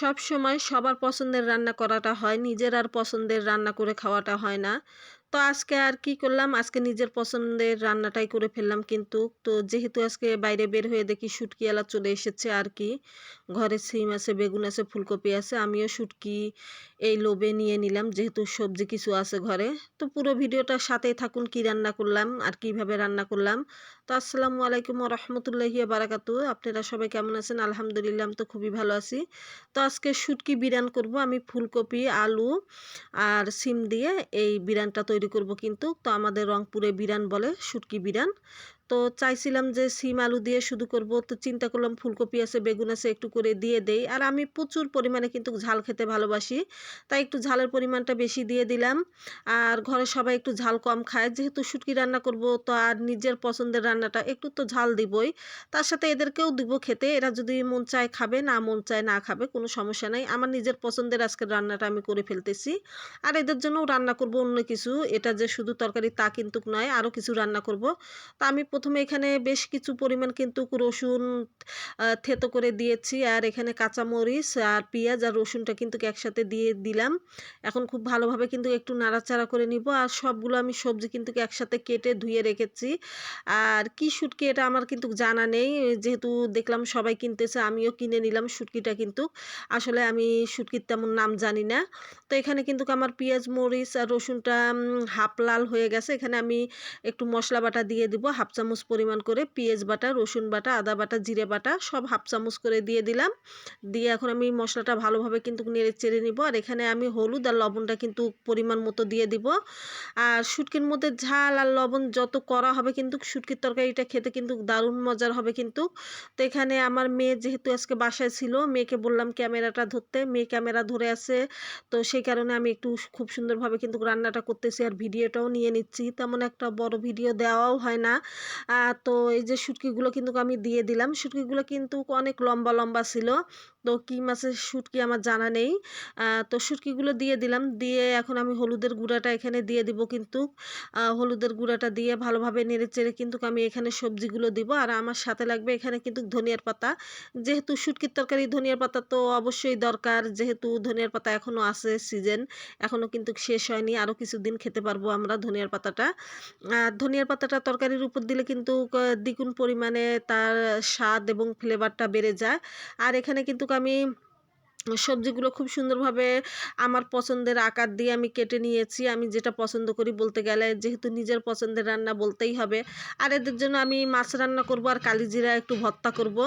সব সময় সবার পছন্দের রান্না করাটা হয়, নিজের আর পছন্দের রান্না করে খাওয়াটা হয় না। তো আজকে আর কি করলাম? আজকে নিজের পছন্দের রান্নাটাই করে ফেললাম কিন্তু। তো যেহেতু আজকে বাইরে বের হয়ে দেখি শুটকি এলা চলে এসেছে আর কি। ঘরে সিম আছে, বেগুন আছে, ফুলকপি আছে, আমিও শুটকি এই লোভে নিয়ে নিলাম যেহেতু সবজি কিছু আছে ঘরে। তো পুরো ভিডিওটার সাথেই থাকুন, কি রান্না করলাম, আর কীভাবে রান্না করলাম। তো আসসালামু আলাইকুম রহমতুল্লাহি বারাকাতু আপনারা সবাই কেমন আছেন? আলহামদুলিল্লাহ তো খুবই ভালো আছি। তো আজকে শুটকি বিরিয়ান করব। আমি ফুলকপি, আলু আর সিম দিয়ে এই বিরিয়ানটা তৈরি করব কিন্তু। তো আমাদের রংপুরে বিরান বলে শুটকি বিরান। তো চাইছিলাম যে সিম আলু দিয়ে শুধু করব। তো চিন্তা করলাম ফুলকপি আছে, বেগুন আছে একটু করে দিয়ে দেই। আর আমি প্রচুর পরিমাণে কিন্তু ঝাল খেতে ভালোবাসি। তাই একটু ঝালের পরিমাণটা বেশি দিয়ে দিলাম। আর ঘরে সবাই একটু ঝাল কম খায়। যেহেতু শুটকি রান্না করব, তো আর নিজের পছন্দের রান্নাটা একটু তো ঝাল দিবই। তার সাথে এদেরকেও দিব খেতে। এরা যদি মন চায় খাবে, না মন চায় না খাবে, কোনো সমস্যা নাই। আমার নিজের পছন্দের আজকের রান্নাটা আমি করে ফেলতেছি। আর এদের জন্যও রান্না করব অন্য কিছু। এটা যে শুধু তরকারি তা কিন্তু নয় আরও কিছু রান্না করব। তা আমি প্রথমে এখানে বেশ কিছু পরিমাণ কিন্তু রসুন থেতো করে দিয়েছি। আর এখানে কাঁচামরিচ আর পেঁয়াজ আর রসুনটা কিন্তু একসাথে দিয়ে দিলাম। এখন খুব ভালোভাবে কিন্তু একটু নাড়াচাড়া করে নিব। আর সবগুলো আমি সবজি কিন্তু একসাথে কেটে ধুয়ে রেখেছি। আর কি শুটকি এটা আমার কিন্তু জানা নেই। যেহেতু দেখলাম সবাই কিনতেছে, আমিও কিনে নিলাম শুটকিটা কিন্তু। আসলে আমি শুটকির তেমন নাম জানি না। তো এখানে কিন্তু আমার পেঁয়াজ, মরিচ আর রসুনটা হাফ লাল হয়ে গেছে। এখানে আমি একটু মশলা বাটা দিয়ে দিব, হাফ চামচ পরিমাণ করে পেঁয়াজ বাটা, রসুন বাটা, আদা বাটা, জিরে বাটা সব হাফ চামচ করে দিয়ে দিলাম। দিয়ে এখন আমি মশলাটা ভালোভাবে কিন্তু নেড়ে চেড়ে নিব। আর এখানে আমি হলুদ আর লবণটা কিন্তু পরিমাণ মতো দিয়ে দিব। আর শুটকির মধ্যে ঝাল আর লবণ যত করা হবে কিন্তু শুটকির তরকারিটা খেতে কিন্তু দারুণ মজার হবে কিন্তু। তো এখানে আমার মেয়ে যেহেতু আজকে বাসায় ছিল, মেয়েকে বললাম ক্যামেরাটা ধরতে। মেয়ে ক্যামেরা ধরে আছে। তো সেই কারণে আমি একটু খুব সুন্দরভাবে কিন্তু রান্নাটা করতেছি আর ভিডিওটাও নিয়ে নিচ্ছি। তেমন একটা বড় ভিডিও দেওয়াও হয় না। তো এই যে শুটকিগুলো কিন্তু আমি দিয়ে দিলাম। শুটকিগুলো কিন্তু অনেক লম্বা লম্বা ছিল। তো কী মাছের শুটকি আমার জানা নেই। তো শুটকিগুলো দিয়ে দিলাম। দিয়ে এখন আমি হলুদের গুঁড়াটা এখানে দিয়ে দিব কিন্তু। হলুদের গুঁড়াটা দিয়ে ভালোভাবে নেড়ে চেড়ে কিন্তু আমি এখানে সবজিগুলো দিব। আর আমার সাথে লাগবে এখানে কিন্তু ধনিয়ার পাতা। যেহেতু শুটকির তরকারি ধনিয়ার পাতা তো অবশ্যই দরকার। যেহেতু ধনিয়ার পাতা এখনও আছে সিজন এখনও কিন্তু শেষ হয়নি। আরও কিছুদিন খেতে পারব আমরা ধনিয়ার পাতাটা। আর ধনিয়ার পাতাটা তরকারির উপর দিলে কিন্তু দ্বিগুণ পরিমাণে তার স্বাদ এবং ফ্লেভারটা বেড়ে যায়। আর এখানে কিন্তু আমি সবজিগুলো খুব সুন্দরভাবে আমার পছন্দের আকার দিয়ে আমি কেটে নিয়েছি। আমি যেটা পছন্দ করি বলতে গেলে যেহেতু নিজের পছন্দের রান্না বলতেই হবে। আর এদের জন্য আমি মাছ রান্না করব আর কালিজিরা একটু ভর্তা করব।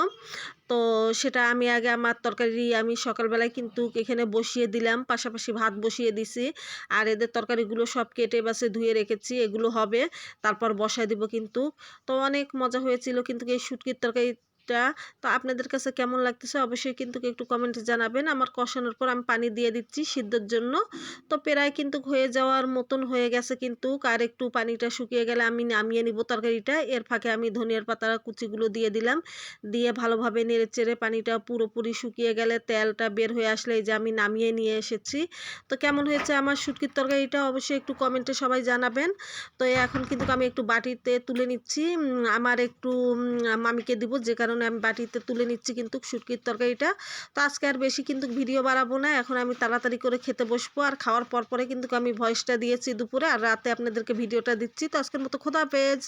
তো সেটা আমি আগে আমার তরকারি আমি সকালবেলায় কিন্তু এখানে বসিয়ে দিলাম, পাশাপাশি ভাত বসিয়ে দিছি। আর এদের তরকারিগুলো সব কেটে বাসে ধুয়ে রেখেছি, এগুলো হবে। তারপর বসায় দিব কিন্তু। তো অনেক মজা হয়েছিল কিন্তু এই শুটকির তরকারি টা। তো আপনাদের কাছে কেমন লাগতেছে অবশ্যই কিন্তু একটু কমেন্টে জানাবেন। আমার কষানোর পর আমি পানি দিয়ে দিচ্ছি সিদ্ধর জন্য। তো প্রায় কিন্তু হয়ে যাওয়ার মতন হয়ে গেছে কিন্তু। আর একটু পানিটা শুকিয়ে গেলে আমি নামিয়ে নিব তরকারিটা। এর ফাঁকে আমি ধনিয়ার পাতা কুচিগুলো দিয়ে দিলাম। দিয়ে ভালোভাবে নেড়ে চেড়ে পানিটা পুরোপুরি শুকিয়ে গেলে তেলটা বের হয়ে আসলে এই যে আমি নামিয়ে নিয়ে এসেছি। তো কেমন হয়েছে আমার শুটকির তরকারিটা অবশ্যই একটু কমেন্টে সবাই জানাবেন। তো এখন কিন্তু আমি একটু বাটিতে তুলে নিচ্ছি। আমার একটু মামিকে দিব যে কারণে কারণে আমি বাটিতে তুলে নিচ্ছি কিন্তু শুটকির তরকারিটা। তো আজকে আর বেশি কিন্তু ভিডিও বাড়াবো না। এখন আমি তাড়াতাড়ি করে খেতে বসবো। আর খাওয়ার পর পরে কিন্তু আমি ভয়েসটা দিয়েছি দুপুরে। আর রাতে আপনাদেরকে ভিডিওটা দিচ্ছি। তো আজকের মতো খোদা পেজ